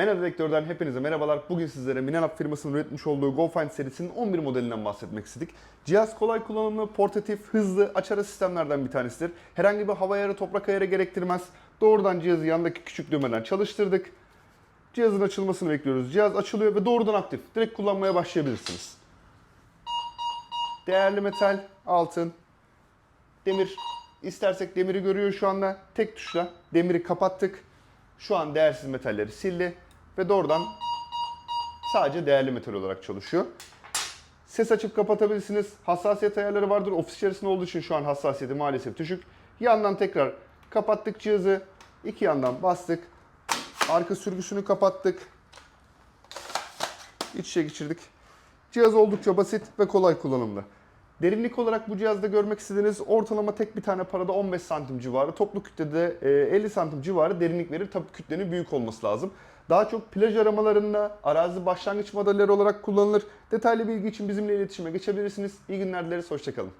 Mena Dedektör'den hepinize merhabalar. Bugün sizlere Minelab firmasının üretmiş olduğu GoFind serisinin 11 modelinden bahsetmek istedik. Cihaz kolay kullanımlı, portatif, hızlı, aç ara sistemlerden bir tanesidir. Herhangi bir hava ayarı, toprak ayarı gerektirmez. Doğrudan cihazı yandaki küçük düğmeden çalıştırdık. Cihazın açılmasını bekliyoruz. Cihaz açılıyor ve doğrudan aktif. Direkt kullanmaya başlayabilirsiniz. Değerli metal, altın, demir. İstersek demiri görüyor şu anda. Tek tuşla demiri kapattık. Şu an değersiz metalleri sildi ve doğrudan sadece değerli metal olarak çalışıyor. Ses açıp kapatabilirsiniz. Hassasiyet ayarları vardır. Ofis içerisinde olduğu için şu an hassasiyeti maalesef düşük. Yandan tekrar kapattık cihazı. İki yandan bastık. Arka sürgüsünü kapattık. İç içe geçirdik. Cihaz oldukça basit ve kolay kullanımlı. Derinlik olarak bu cihazda görmek istediğiniz ortalama tek bir tane parada 15 santim civarı, toplu kütlede e, 50 santim civarı derinlik verir. Tabii kütlenin büyük olması lazım. Daha çok plaj aramalarında arazi başlangıç modelleri olarak kullanılır. Detaylı bilgi için bizimle iletişime geçebilirsiniz. İyi günler dileriz, hoşçakalın.